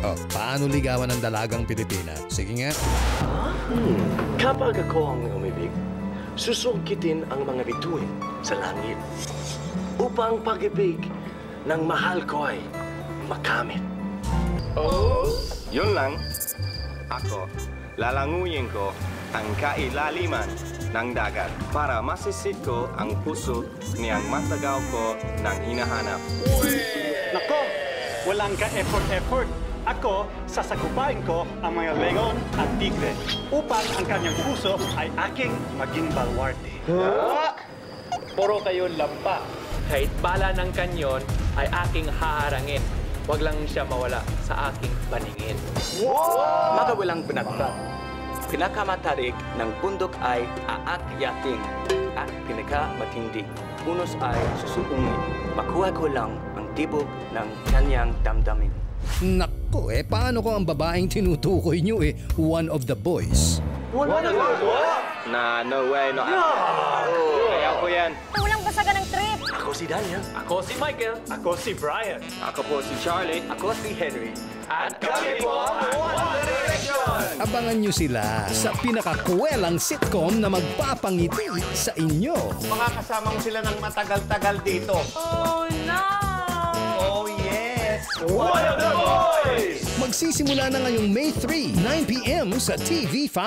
Oh, paano ligawan ng dalagang Pilipina? Sige nga. Kapag ako ang umibig, susungkitin ang mga bituin sa langit upang pag-ibig ng mahal ko ay makamit. Oh? Yun lang. Ako, lalanguyin ko ang kailaliman ng dagat para masisit ko ang puso niyang matagaw ko ng hinahanap. Nako, walang ka-effort-effort. Ako, sasagupain ko ang mga legon at tigre upang ang kanyang puso ay aking maging balwarte. Puro kayo lampa. Kahit bala ng kanyon ay aking haharangin. Huwag lang siya mawala sa aking paningin. Mga walang banagbat. Pinakamatarik ng bundok ay aakyatin at pinakamatindi. Unos ay susuungin. Makuha ko lang ang tibok ng kanyang damdamin. Nako eh, paano kung ang babaeng tinutukoy nyo eh, one of the boys? Na no way, no. Kaya ko yan. Walang basagan ng trip. Ako si Daniel. Ako si Michael. Ako si Brian. Ako po si Charlie. Ako si Henry. At kami po ang One Direction! Abangan nyo sila sa pinakakwelang sitcom na magpapangiti sa inyo. Makakasama mo sila ng matagal-tagal dito. Oh, no! Oh, yes! One of the boys! Magsisimula na ngayong May 3, 9pm sa TV5.